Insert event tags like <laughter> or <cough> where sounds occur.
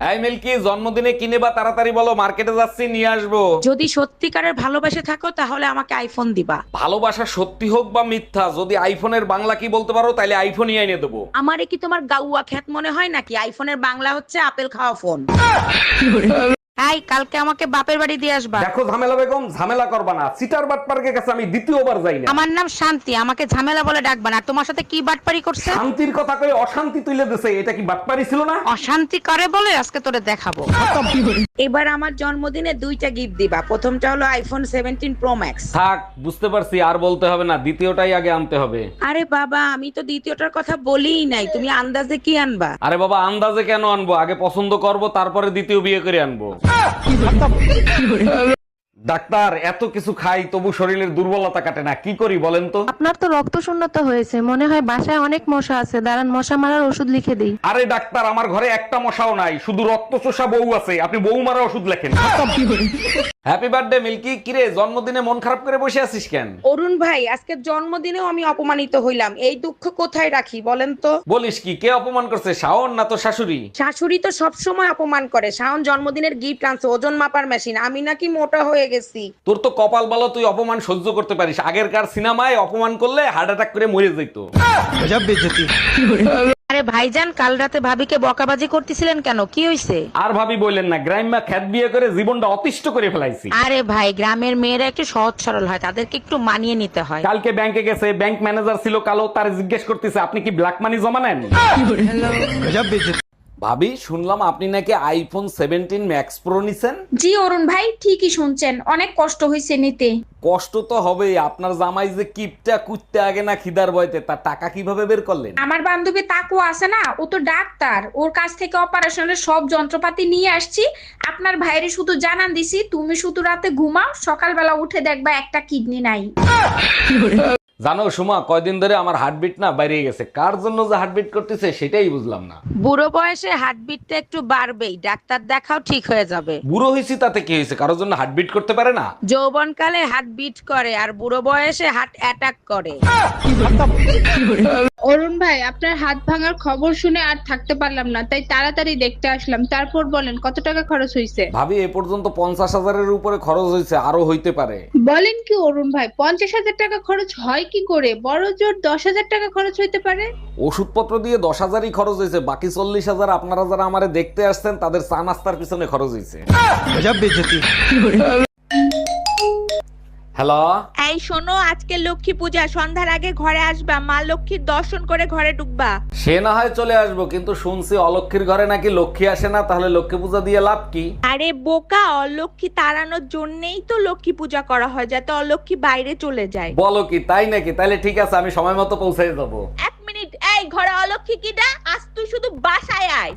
এই মিল্কি জন্মদিনে কিনে বা তাড়াতাড়ি বলো মার্কেটে যাচ্ছি নিয়ে আসব। যদি সত্যিকারের ভালোবাসে থাকো তাহলে আমাকে আইফোন দিবা। ভালোবাসা সত্যি হোক বা মিথ্যা যদি আইফোনের বাংলা কি বলতে পারো তাহলে আইফোনই এনে দেবো। আমারে কি তোমার গাউয়া খ্যাত মনে হয় নাকি? আইফোনের বাংলা হচ্ছে আপেল খাওয়া ফোন <laughs> এই কালকে আমাকে বাপের বাড়ি দিয়ে আসবা। দেখো ঝামেলা বেগম ঝামেলা করবা না। সিটার বাট পার্কের কাছে আমি দ্বিতীয়বার যাই না। আমার নাম শান্তি আমাকে ঝামেলা বলে ডাকবা না। তোমার সাথে কি বাটপারি করছে? শান্তির কথা কয়ে অশান্তি তুলে দিছে এটা কি বাটপারি ছিল না? অশান্তি করে বলে আজকে তোরে দেখাবো। এবার আমার জন্মদিনে দুইটা গিফট দিবা। প্রথমটা হলো আইফোন সেভেন্টিন প্রো ম্যাক্স থাক বুঝতে পারছি আর বলতে হবে না দ্বিতীয়টাই আগে আনতে হবে। আরে বাবা আমি তো দ্বিতীয়টার কথা বলিই নাই। তুমি আন্দাজে কি আনবা? আরে বাবা আন্দাজে কেন আনব? আগে পছন্দ করব তারপরে দ্বিতীয় বিয়ে করে আনব। 아! 아 ডাক্তার এত কিছু খাই তবু শরীরের দুর্বলতা কাটে না। কি করি বলেন তো? আপনার তো রক্ত শূন্যতা হয়েছে। মনে হয় বাসায় অনেক মশা আছে। দাঁড়ান মশা মারার ওষুধ লিখে দিই। আরে ডাক্তার আমার ঘরে একটা মশাও নাই। শুধু রক্ত চোষা বউ আছে। আপনি বউ মারা ওষুধ লেখেন। Happy birthday Milky. কিরে জন্মদিনে মন খারাপ করে বসে আছিস কেন? অরুণ ভাই আজকে জন্মদিনেও আমি অপমানিত হইলাম। এই দুঃখ কোথায় রাখি বলেন তো? বলিস কি কে অপমান করছে শাওন না তো শাশুড়ি? শাশুড়ি তো সব সময় অপমান করে। শাওন জন্মদিনের গিফট আনছে ওজন মাপার মেশিন আমি নাকি মোটা হয়ে গেছি তোর তো কপাল বলো তুই অপমান সহ্য করতে পারিস। আগেরকার সিনেমায় অপমান করলে হার্ট অ্যাটাক করে মরে যেত আরে ভাইজান কাল রাতে ভাবিকে বকাবাজি করতেছিলেন কেন? কি হইছে? আর ভাবি বললেন না গ্রাম্যা খ্যাত বিয়ে করে জীবনটা অতিষ্ঠ করে ফেলাইছি। আরে ভাই গ্রামের মেয়েরা একটু সহজ সরল হয় তাদেরকে একটু মানিয়ে নিতে হয়। কালকে ব্যাংকে গেছে ব্যাংক ম্যানেজার ছিল কালো তার জিজ্ঞেস করতেছে আপনি কি ব্ল্যাক মানি জমা নেন? ভাবি শুনলাম আপনি নাকি আইফোন সেভেন্টিন ম্যাক্স প্রো নিছেন। জি অরুণ ভাই ঠিকই শুনছেন। অনেক কষ্ট হয়েছে নিতে। কষ্ট তো হবেই। আপনার জামাই যে কিপটা কুটতে আগে না খিদার বয়তে তার টাকা কীভাবে বের করলেন? আমার বান্ধবী তাকু আছে না ও তো ডাক্তার। ওর কাছ থেকে অপারেশনের সব যন্ত্রপাতি নিয়ে আসছি। আপনার ভাইরে শুধু জানান দিছি তুমি শুধু রাতে ঘুমাও সকালবেলা উঠে দেখবা একটা কিডনি নাই। জানো সুমা কয়দিন ধরে আমার হার্টবিট না বাইরে গেছে। কার জন্য যে হার্টবিট করতেছে সেটাই বুঝলাম না। বুড়ো বয়সে হার্টবিটটা একটু বাড়বেই ডাক্তার দেখাও ঠিক হয়ে যাবে। বুড়ো হয়েছি তাতে কি হয়েছে? কারোর জন্য হার্টবিট করতে পারে না? যৌবনকালে হার্ট বিট করে আর বুড়ো বয়সে হার্ট অ্যাটাক করে। অরুণ ভাই আপনার হাত ভাঙার খবর শুনে আর থাকতে পারলাম না তাই তাড়াতাড়ি দেখতে আসলাম। তারপর বলেন কত টাকা খরচ হয়েছে ভাবি এ পর্যন্ত পঞ্চাশ হাজারের উপরে খরচ হয়েছে আরও হইতে পারে। বলেন কি অরুণ ভাই পঞ্চাশ হাজার টাকা খরচ হয় কি করে? বড় জোর দশ হাজার টাকা খরচ হইতে পারে? ওষুধপত্র দিয়ে দশ হাজারই খরচ হয়েছে বাকি চল্লিশ হাজার আপনারা যারা আমারে দেখতে আসছেন তাদের চা নাস্তার পিছনে খরচ হয়েছে <laughs> হ্যালো এই শোনো আজকে লক্ষ্মী পূজা। সন্ধ্যার আগে ঘরে আসবা। মা লক্ষ্মীর দর্শন করে ঘরে ঢুকবা। সে না হয় চলে আসব কিন্তু শুনছি অলক্ষীর ঘরে নাকি লক্ষ্মী আসে না তাহলে লক্ষ্মী পূজা দিয়ে লাভ কি? আরে বোকা অলক্ষ্মী তাড়ানোর জন্যই তো লক্ষ্মী পূজা করা হয় যাতে অলক্ষ্মী বাইরে চলে যায়। বলো কি তাই নাকি? তাহলে ঠিক আছে আমি সময় মতো পৌঁছে যাব। এক মিনিট এই ঘরে অলক্ষ্মী কিটা? আজ তুই শুধু বাসায় আয়।